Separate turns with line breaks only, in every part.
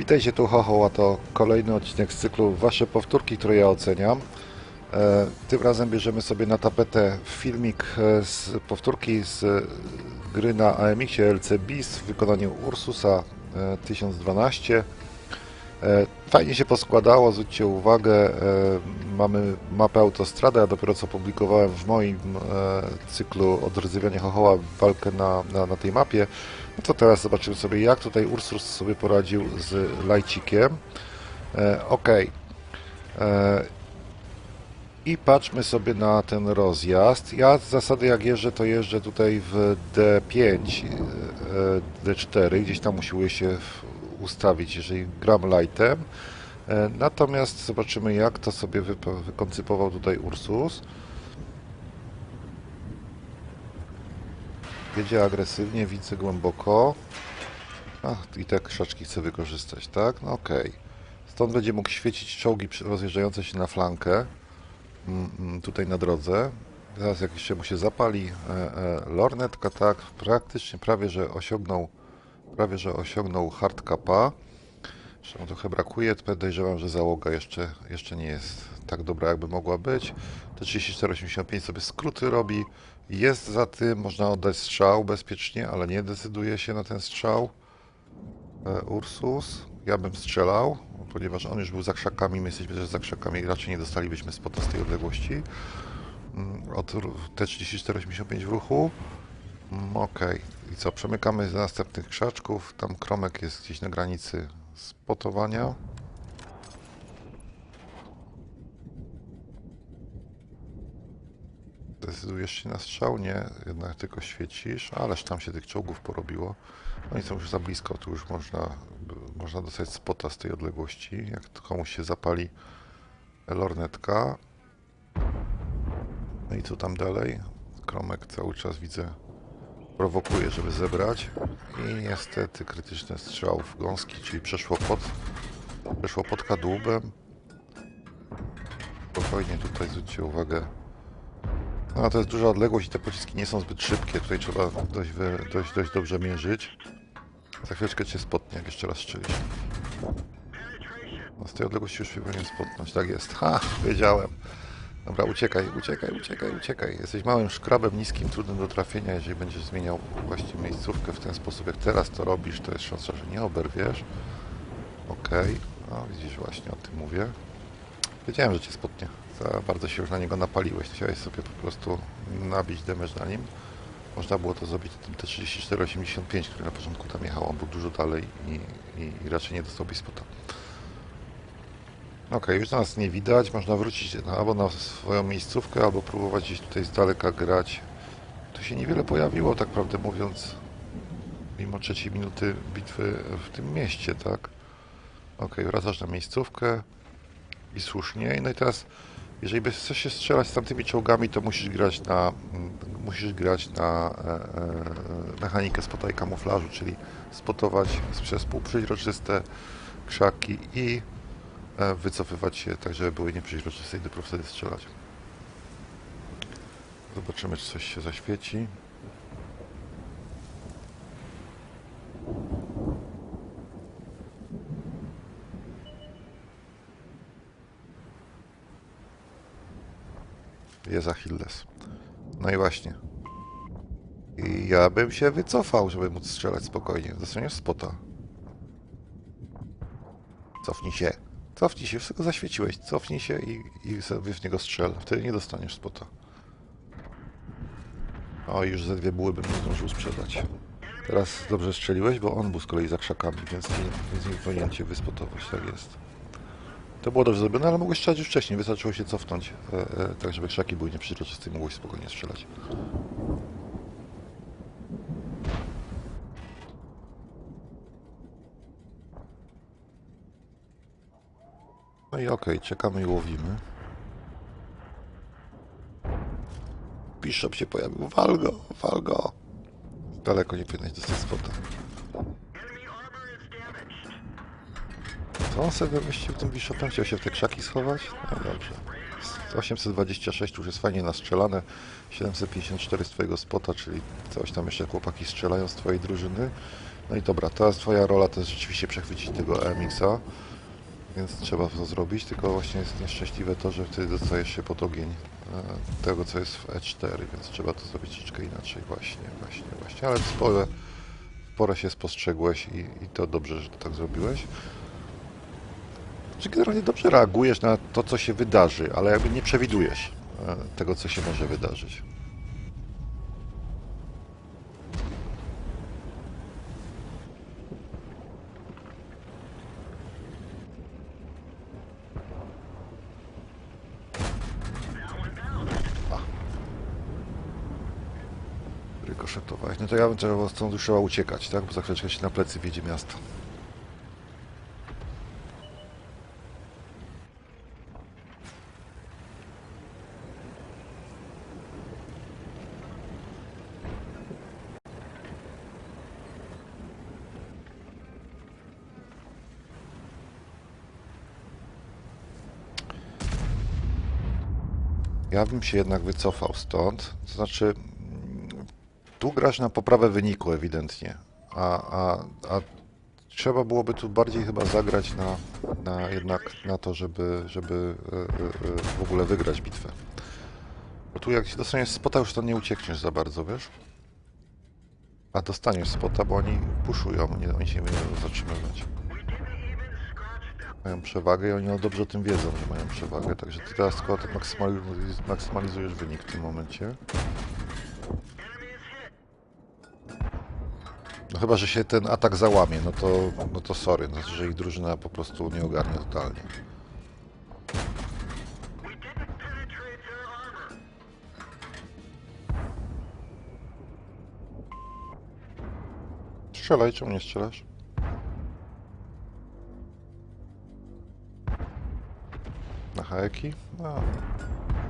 Witajcie tu Hoho, a to kolejny odcinek z cyklu Wasze powtórki, które ja oceniam. E, tym razem bierzemy sobie na tapetę filmik e, z powtórki z e, gry na AMX-ie LC Beast w wykonaniu Ursusa e, 1012. E, Fajnie się poskładało, zwróćcie uwagę, e, mamy mapę autostrady, a dopiero co publikowałem w moim e, cyklu odryzywania Hohoła walkę na, na, na tej mapie. No to teraz zobaczymy sobie, jak tutaj Ursus sobie poradził z Lajcikiem. E, ok. E, I patrzmy sobie na ten rozjazd. Ja z zasady jak jeżdżę, to jeżdżę tutaj w D5, e, D4, gdzieś tam usiłuję się ustawić, jeżeli gram lightem. E, Natomiast zobaczymy, jak to sobie wykoncypował tutaj Ursus. Jedzie agresywnie, widzę głęboko. Ach, i te krzaczki chcę wykorzystać, tak? No okej. Stąd będzie mógł świecić czołgi rozjeżdżające się na flankę. Mm, mm, tutaj na drodze. Teraz jak jeszcze mu się zapali e, e, lornetka, tak, praktycznie prawie, że osiągnął prawie, że osiągnął hardcapa. Jeszcze mu trochę brakuje, podejrzewam, że załoga jeszcze, jeszcze nie jest tak dobra, jakby mogła być. Te 3485 sobie skróty robi. Jest za tym, można oddać strzał bezpiecznie, ale nie decyduje się na ten strzał. E, Ursus. Ja bym strzelał, ponieważ on już był za krzakami, my jesteśmy też za krzakami, raczej nie dostalibyśmy spota z tej odległości. Mm, Od ru- T3485 w ruchu. Mm, Okej. I co, przemykamy do następnych krzaczków. Tam kromek jest gdzieś na granicy spotowania. Decydujesz się na strzał? Nie, jednak tylko świecisz, ależ tam się tych czołgów porobiło. Oni są już za blisko, tu już można, można dostać spota z tej odległości. Jak komuś się zapali lornetka. No i co tam dalej? Kromek cały czas widzę prowokuje, żeby zebrać. I niestety krytyczny strzał w gąski, czyli przeszło pod, przeszło pod kadłubem. Spokojnie tutaj zwróćcie uwagę. No, to jest duża odległość i te pociski nie są zbyt szybkie. Tutaj trzeba dość, dość, dość dobrze mierzyć. Za chwileczkę cię spotnie, jak jeszcze raz strzelisz. No, z tej odległości już się powinien spotnąć. Tak jest. Ha! Wiedziałem. Dobra, uciekaj, uciekaj, uciekaj, uciekaj. Jesteś małym szkrabem, niskim, trudnym do trafienia. Jeżeli będziesz zmieniał właśnie miejscówkę w ten sposób, jak teraz to robisz, to jest szansa, że nie oberwiesz. Okej. No, widzisz, właśnie o tym mówię. Wiedziałem, że cię spotnie. Bardzo się już na niego napaliłeś. Chciałeś sobie po prostu nabić damage na nim. Można było to zrobić tym T3485, który na początku tam jechał. On był dużo dalej i, i, i raczej nie dostałbyś spota. Okej, już nas nie widać. Można wrócić albo na swoją miejscówkę, albo próbować gdzieś tutaj z daleka grać. Tu się niewiele pojawiło, tak prawdę mówiąc, mimo trzeciej minuty bitwy w tym mieście, tak? Okej, wracasz na miejscówkę i słusznie. No i teraz, jeżeli chcesz się strzelać z tamtymi czołgami, to musisz grać na, mm, musisz grać na e, e, mechanikę spota kamuflażu, czyli spotować przez półprzeźroczyste krzaki i e, wycofywać się tak, żeby były nieprzeźroczyste i dopiero wtedy strzelać. Zobaczymy, czy coś się zaświeci. Jest Achilles. No i właśnie. I ja bym się wycofał, żeby móc strzelać spokojnie. Dostaniesz spota. Cofnij się. Cofnij się, wszystko zaświeciłeś. Cofnij się i, i sobie w niego strzel. Wtedy nie dostaniesz spota. O, już ze dwie buły bym zdążył sprzedać. Teraz dobrze strzeliłeś, bo on był z kolei za krzakami, więc nie, więc nie powinien cię wyspotować. Tak jest. To było dobrze zrobione, ale mogłeś strzelać już wcześniej. Wystarczyło się cofnąć, e, e, tak żeby krzaki były nieprzeźroczyste i mogłeś spokojnie strzelać. No i okej, czekamy i łowimy. Bishop się pojawił. Wal go, wal go. Daleko nie powinieneś dostać spota. Co on sobie wymyślił tym Bishopem? Chciał się w te krzaki schować? No dobrze. 826 już jest fajnie nastrzelane. 754 z twojego spota, czyli coś tam jeszcze chłopaki strzelają z twojej drużyny. No i dobra, teraz twoja rola to jest rzeczywiście przechwycić tego EMX-a, więc trzeba to zrobić, tylko właśnie jest nieszczęśliwe to, że wtedy dostajesz się pod ogień e, tego, co jest w E4, więc trzeba to zrobić troszeczkę inaczej. Właśnie, właśnie, właśnie, ale spore, spore się spostrzegłeś i, i to dobrze, że tak zrobiłeś. Czy generalnie dobrze reagujesz na to, co się wydarzy, ale jakby nie przewidujesz e, tego, co się może wydarzyć. Rykoszetować. No to ja bym trzeba stąd już trzeba uciekać, tak? Bo za chwileczkę się na plecy wiedzie miasto. Ja bym się jednak wycofał stąd. To znaczy, tu grasz na poprawę wyniku ewidentnie, a, a, a trzeba byłoby tu bardziej chyba zagrać na, na jednak na to, żeby, żeby e, e, e, w ogóle wygrać bitwę. Bo tu jak się dostaniesz spota, już to nie uciekniesz za bardzo, wiesz? A dostaniesz spota, bo oni puszują, nie, oni się nie będą zatrzymywać. Mają przewagę i oni dobrze o tym wiedzą, że mają przewagę, także ty teraz tylko maksymaliz- maksymalizujesz wynik w tym momencie. No chyba, że się ten atak załamie, no to, no to sorry, no, że ich drużyna po prostu nie ogarnia totalnie. Strzelaj, czemu nie strzelasz? Na hajeki? No.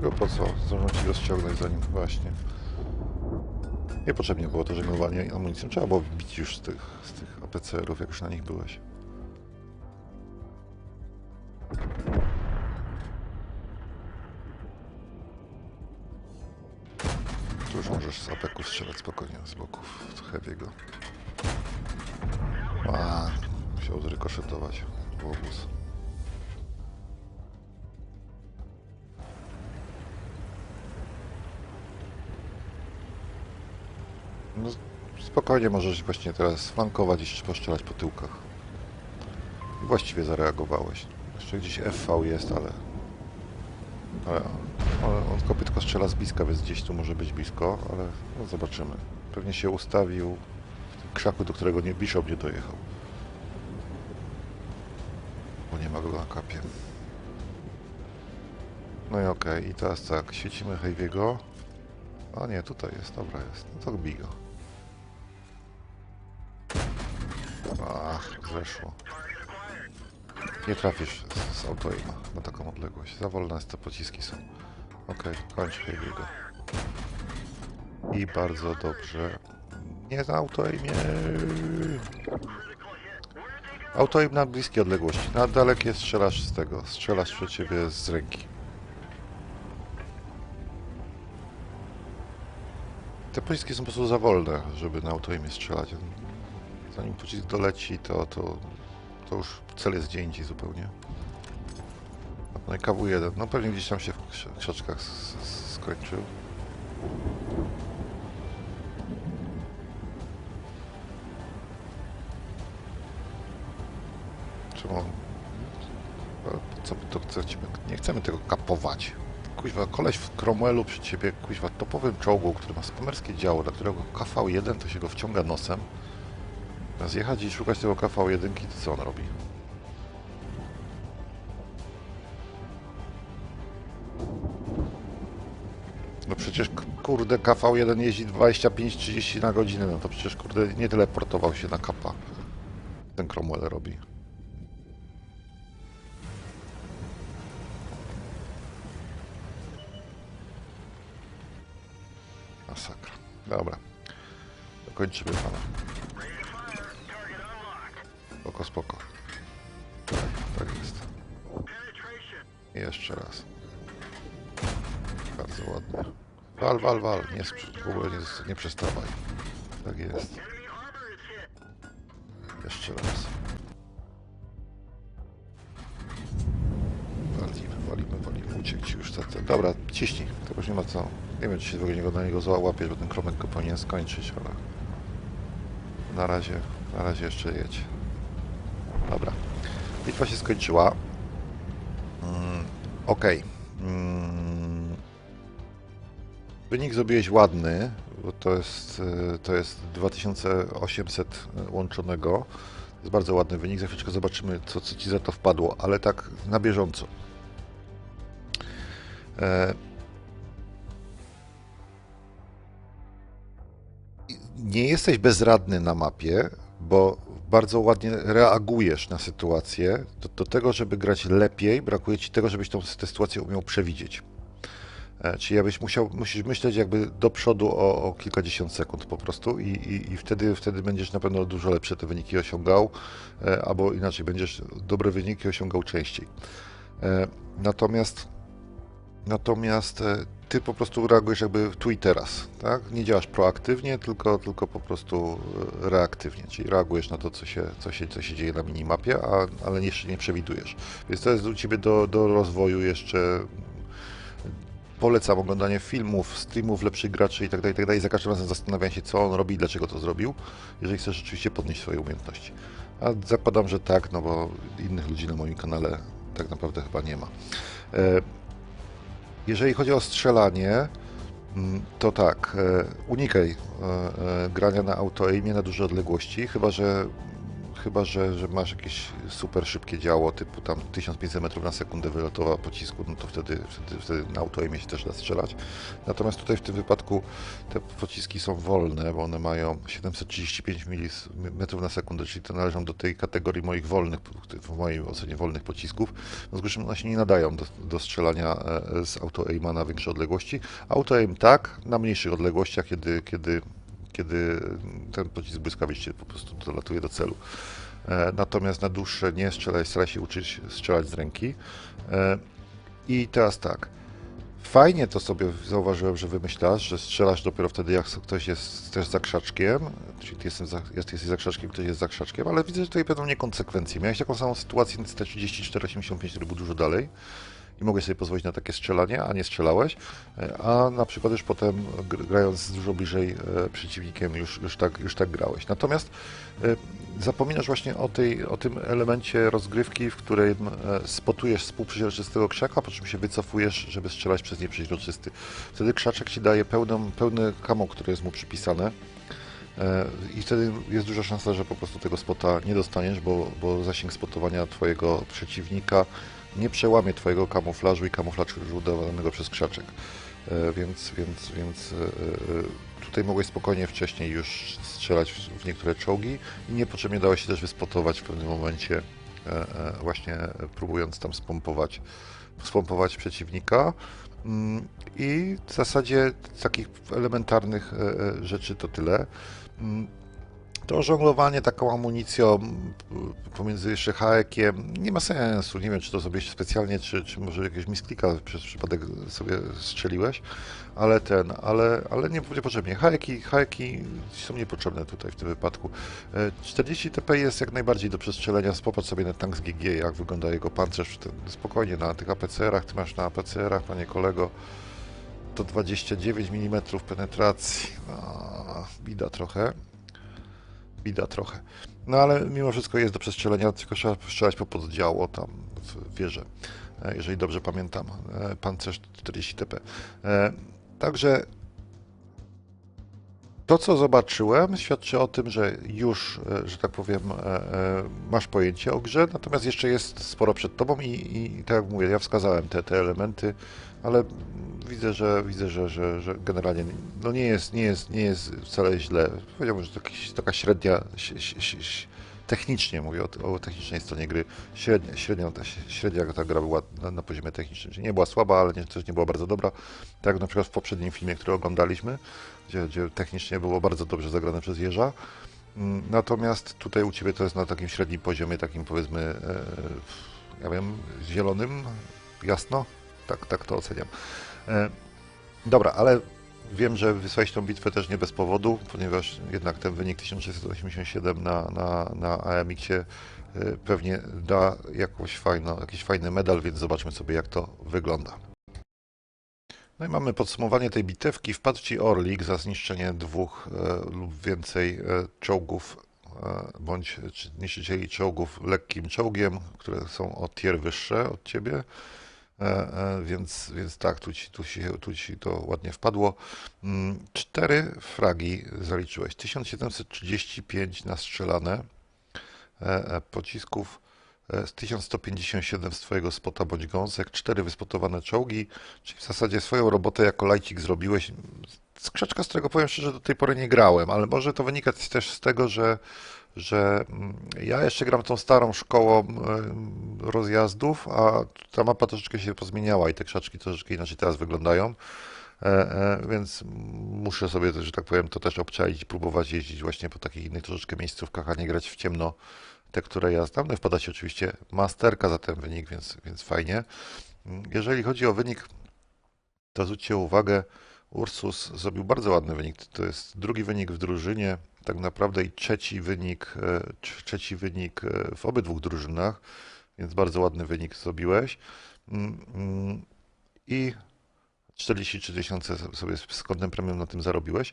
Tylko po co? Zdążą ci rozciągnąć zanim właśnie. Niepotrzebnie było to żeglowanie amunicją. Trzeba było bić już z tych, z tych APCR-ów, jak już na nich byłeś. Tu już możesz z apeków strzelać spokojnie z boków Heavy'ego. A, musiał zrykoszetować w obóz. No, spokojnie możesz właśnie teraz flankować i jeszcze postrzelać po tyłkach. I właściwie zareagowałeś. Jeszcze gdzieś FV jest, ale... Ale ale on kopytko strzela z bliska, więc gdzieś tu może być blisko, ale no zobaczymy. Pewnie się ustawił w tym krzaku, do którego nie Bishop nie dojechał. Bo nie ma go na kapie. No i okej, i teraz tak, świecimy Heavy'ego. A nie, tutaj jest, dobra jest. No to bij go. Ach, zeszło. Nie trafisz z, z autoima na taką odległość. Za wolne te pociski są. Okej, kończ Heavy'ego. I bardzo dobrze. Nie na autoimie. Autoim na bliskie odległości. Na dalekie strzelasz z tego. Strzelasz przed ciebie z ręki. Te pociski są po prostu za wolne, żeby na autoimie strzelać. Zanim pocisk doleci, to, to, to już cel jest gdzie indziej zupełnie. No i KW1, no pewnie gdzieś tam się w krz- krzaczkach skończył. Czemu? Co my to chcemy? Nie chcemy tego kapować. Kuźwa, koleś w Cromwellu przy ciebie, kuźwa, topowym czołgu, który ma spamerskie działo, dla którego KV1 to się go wciąga nosem. Zamiast jechać i szukać tego KV1, to co on robi? No przecież kurde KV1 jeździ 25-30 na godzinę, no to przecież kurde nie teleportował się na kapa. Ten Cromwell robi. Masakra. Dobra. Dokończymy pana. Spoko, spoko. Tak jest. I jeszcze raz. Bardzo ładnie. Wal, wal, wal. Nie, w ogóle nie, nie przestawaj. Tak jest. jeszcze raz. Walimy, walimy, walimy. Uciekł ci już tacy. Dobra, ciśnij. To już nie ma co. Nie wiem, czy się w ogóle na niego załapiesz, bo ten kromek go powinien skończyć, ale... Na razie, na razie jeszcze jedź. Bitwa się skończyła. Mm, Okej. Mm, Wynik zrobiłeś ładny, bo to jest, y, to jest 2800 łączonego. To jest bardzo ładny wynik. Za chwileczkę zobaczymy, co, co ci za to wpadło, ale tak na bieżąco. E, Nie jesteś bezradny na mapie, bo bardzo ładnie reagujesz na sytuację. Do, do tego, żeby grać lepiej, brakuje ci tego, żebyś tą, tę sytuację umiał przewidzieć. E, Czyli jakbyś musiał, musisz myśleć jakby do przodu o, o kilkadziesiąt sekund po prostu i, i, i wtedy, wtedy będziesz na pewno dużo lepsze te wyniki osiągał, e, albo inaczej, będziesz dobre wyniki osiągał częściej. E, Natomiast, natomiast e, ty po prostu reagujesz jakby tu i teraz, tak? Nie działasz proaktywnie, tylko, tylko po prostu e, reaktywnie, czyli reagujesz na to, co się, co się, co się dzieje na minimapie, a, ale jeszcze nie przewidujesz. Więc to jest u ciebie do, do rozwoju jeszcze polecam oglądanie filmów, streamów lepszych graczy i tak dalej, i tak dalej. Za każdym razem zastanawiam się, co on robi i dlaczego to zrobił, jeżeli chcesz rzeczywiście podnieść swoje umiejętności. A zakładam, że tak, no bo innych ludzi na moim kanale tak naprawdę chyba nie ma. E, Jeżeli chodzi o strzelanie, mm, to tak, e, unikaj e, e, grania na auto-aimie na duże odległości, chyba że chyba że, że masz jakieś super szybkie działo, typu tam 1500 metrów na sekundę wylotowa pocisku, no to wtedy, wtedy, wtedy na autoaimie się też da strzelać. Natomiast tutaj w tym wypadku te pociski są wolne, bo one mają 735 metrów na sekundę, czyli to należą do tej kategorii moich wolnych, w mojej ocenie wolnych pocisków. W związku z czym one się nie nadają do, do strzelania e, z auto-aima na większe odległości. Auto-aim tak, na mniejszych odległościach, kiedy, kiedy kiedy ten pocisk błyskawicznie po prostu dolatuje do celu. E, Natomiast na dłuższe nie strzelaj, staraj się uczyć strzelać z ręki. E, I teraz tak. Fajnie to sobie zauważyłem, że wymyślasz, że strzelasz dopiero wtedy, jak ktoś jest też za krzaczkiem, czyli ty jestem za, jest, jesteś za krzaczkiem, ktoś jest za krzaczkiem, ale widzę, że tutaj będą niekonsekwencje. Miałeś taką samą sytuację na T34-85, który był dużo dalej i mogłeś sobie pozwolić na takie strzelanie, a nie strzelałeś, e, a na przykład już potem gr- grając dużo bliżej e, przeciwnikiem już, już, tak, już tak grałeś. Natomiast e, zapominasz właśnie o, tej, o tym elemencie rozgrywki, w którym spotujesz współprzeźroczystego krzaka, po czym się wycofujesz, żeby strzelać przez nieprzeźroczysty. Wtedy krzaczek ci daje pełną, pełne kamo, które jest mu przypisane. I wtedy jest duża szansa, że po prostu tego spota nie dostaniesz, bo, bo zasięg spotowania twojego przeciwnika nie przełamie twojego kamuflażu i kamuflażu dawanego przez krzaczek. E, Więc, więc, więc e, e, tutaj mogłeś spokojnie wcześniej już strzelać w- niektóre czołgi i niepotrzebnie dało się też wyspotować w pewnym momencie, właśnie próbując tam spompować, spompować przeciwnika. Mm, I w zasadzie takich elementarnych rzeczy to tyle. To żonglowanie taką amunicją pomiędzy jeszcze haekiem nie ma sensu. Nie wiem, czy to zrobiłeś specjalnie, czy, czy może jakiegoś misklika przez przypadek sobie strzeliłeś, ale ten, ale, ale nie, niepotrzebnie. Haeki, haeki są niepotrzebne tutaj w tym wypadku. E, 40 TP jest jak najbardziej do przestrzelenia. Popatrz sobie na tank z GG, jak wygląda jego pancerz. Spokojnie, na tych APCR-ach, ty masz na APCR-ach, panie kolego, to 29 mm penetracji. No, bida trochę. Bida trochę. No ale mimo wszystko jest do przestrzelenia, tylko trzeba strzelać po poddziało tam w wieżę, e, jeżeli dobrze pamiętam. E, Pancerz 40 TP. E, Także to, co zobaczyłem, świadczy o tym, że już, e, że tak powiem, e, e, masz pojęcie o grze, natomiast jeszcze jest sporo przed tobą i, i tak jak mówię, ja wskazałem te, te elementy, ale widzę, że widzę, że, że, że generalnie no nie, jest, nie, jest, nie jest wcale źle. Powiedziałbym, że to jakaś, taka średnia, technicznie mówię o, o technicznej stronie gry, średnia, średnia, ta, średnia ta gra była na, na poziomie technicznym, czyli nie była słaba, ale nie, też nie była bardzo dobra, tak jak na przykład w poprzednim filmie, który oglądaliśmy, gdzie, gdzie technicznie było bardzo dobrze zagrane przez Jeża. Mm, Natomiast tutaj u Ciebie to jest na takim średnim poziomie, takim powiedzmy, e, ja wiem, zielonym, jasno? Tak, tak to oceniam. E, dobra, ale wiem, że wysłałeś tą bitwę też nie bez powodu, ponieważ jednak ten wynik 1687 na, na, na AMX-ie y, pewnie da jakąś fajną, jakiś fajny medal, więc zobaczmy sobie jak to wygląda. No i mamy podsumowanie tej bitewki. Wpadł ci Orlik za zniszczenie dwóch e, lub więcej e, czołgów e, bądź czy niszczycieli czołgów lekkim czołgiem, które są o tier wyższe od ciebie. E, e, więc, więc tak, tu ci, tu, się, tu ci to ładnie wpadło. Mm, Cztery fragi zaliczyłeś. 1735 nastrzelane e, pocisków. e, Z 1157 z twojego spota bądź gąsek, cztery wyspotowane czołgi, czyli w zasadzie swoją robotę jako lajcik zrobiłeś. Skrzaczka, z którego powiem szczerze, do tej pory nie grałem, ale może to wynikać też z tego, że, że mm, ja jeszcze gram tą starą szkołą em, rozjazdów, a ta mapa troszeczkę się pozmieniała i te krzaczki troszeczkę inaczej teraz wyglądają. E, e, Więc muszę sobie, że tak powiem, to też obczaić i próbować jeździć właśnie po takich innych troszeczkę miejscówkach, a nie grać w ciemno te, które ja znam. No wpada się oczywiście masterka za ten wynik, więc, więc fajnie. Jeżeli chodzi o wynik, to zwróćcie uwagę, Ursus zrobił bardzo ładny wynik. To jest drugi wynik w drużynie, tak naprawdę i trzeci wynik, e, trz- trzeci wynik e, w obydwu drużynach, więc bardzo ładny wynik zrobiłeś. Mm, mm, I 43 tysiące sobie z kodem premium na tym zarobiłeś.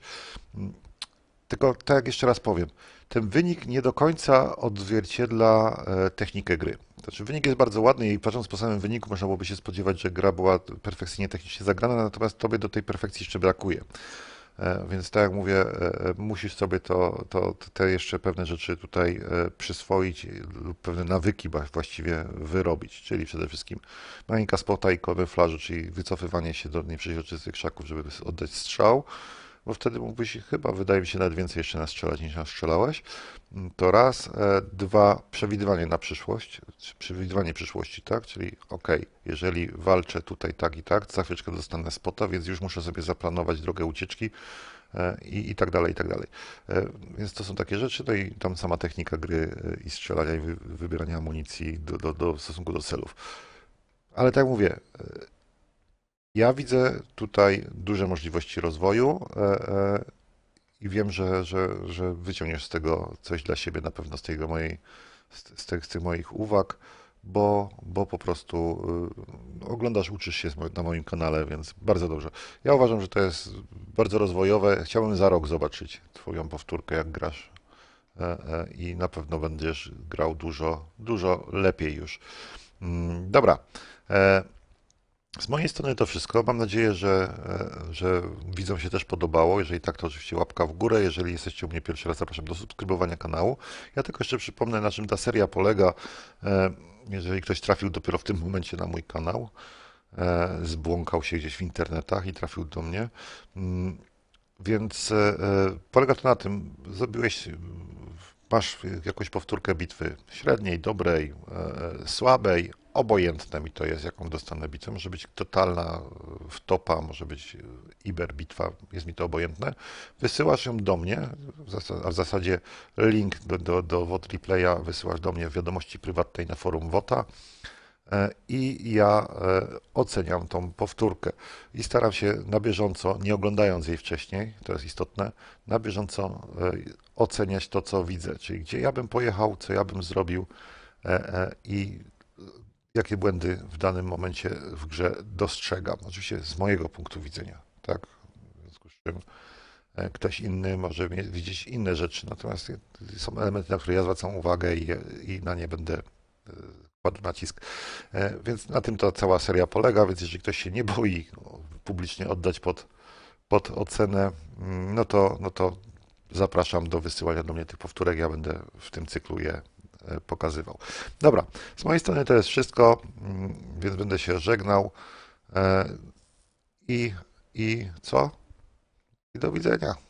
Tylko tak jak jeszcze raz powiem, ten wynik nie do końca odzwierciedla e, technikę gry. Znaczy, wynik jest bardzo ładny i patrząc po samym wyniku, można byłoby się spodziewać, że gra była perfekcyjnie technicznie zagrana, natomiast tobie do tej perfekcji jeszcze brakuje. E, Więc tak jak mówię, e, musisz sobie to, to, te jeszcze pewne rzeczy tutaj przyswoić lub pewne nawyki właściwie wyrobić, czyli przede wszystkim mechanikę spota i kamuflażu, czyli wycofywanie się do nieprzeźroczystych krzaków, żeby oddać strzał, bo wtedy mógłbyś chyba, wydaje mi się, nawet więcej jeszcze nastrzelać niż nastrzelałeś. Mm, To raz. E, Dwa, przewidywanie na przyszłość, przewidywanie przyszłości, tak? Czyli ok, jeżeli walczę tutaj tak i tak, za chwileczkę dostanę spota, więc już muszę sobie zaplanować drogę ucieczki e, i, i tak dalej, i tak dalej. E, Więc to są takie rzeczy, no i tam sama technika gry i strzelania i wy, wybierania amunicji do, do, do, w stosunku do celów. Ale tak mówię, ja widzę tutaj duże możliwości rozwoju e, e, i wiem, że, że, że wyciągniesz z tego coś dla siebie na pewno z tego mojej, z, tych, z tych moich uwag, bo, bo po prostu y, oglądasz, uczysz się na moim kanale, więc bardzo dobrze. Ja uważam, że to jest bardzo rozwojowe. Chciałbym za rok zobaczyć Twoją powtórkę, jak grasz. E, I na pewno będziesz grał dużo, dużo lepiej już. Mm, Dobra. Z mojej strony to wszystko. Mam nadzieję, że, e, że widzom się też podobało. Jeżeli tak, to oczywiście łapka w górę. Jeżeli jesteście u mnie pierwszy raz, zapraszam do subskrybowania kanału. Ja tylko jeszcze przypomnę, na czym ta seria polega. E, Jeżeli ktoś trafił dopiero w tym momencie na mój kanał, e, zbłąkał się gdzieś w internetach i trafił do mnie. Mm, Więc polega to na tym, zrobiłeś, masz jakąś powtórkę bitwy średniej, dobrej, słabej, obojętne mi to jest, jaką dostanę bitwę. Może być totalna e, wtopa, może być e, iber bitwa, jest mi to obojętne. Wysyłasz ją do mnie, a w zasadzie link do, do, do Replaya wysyłasz do mnie w wiadomości prywatnej na forum WOTA e, i ja oceniam tą powtórkę i staram się na bieżąco, nie oglądając jej wcześniej, to jest istotne, na bieżąco oceniać to, co widzę, czyli gdzie ja bym pojechał, co ja bym zrobił i jakie błędy w danym momencie w grze dostrzegam. Oczywiście z mojego punktu widzenia, tak? W związku z czym e, ktoś inny może widzieć inne rzeczy, natomiast są elementy, na które ja zwracam uwagę i, i na nie będę e, kładł nacisk. E, Więc na tym to cała seria polega, więc jeżeli ktoś się nie boi no, publicznie oddać pod, pod ocenę, mm, no to, no to zapraszam do wysyłania do mnie tych powtórek. Ja będę w tym cyklu je pokazywał. Dobra, z mojej strony to jest wszystko, mm, więc będę się żegnał. E, I, i co? I do widzenia.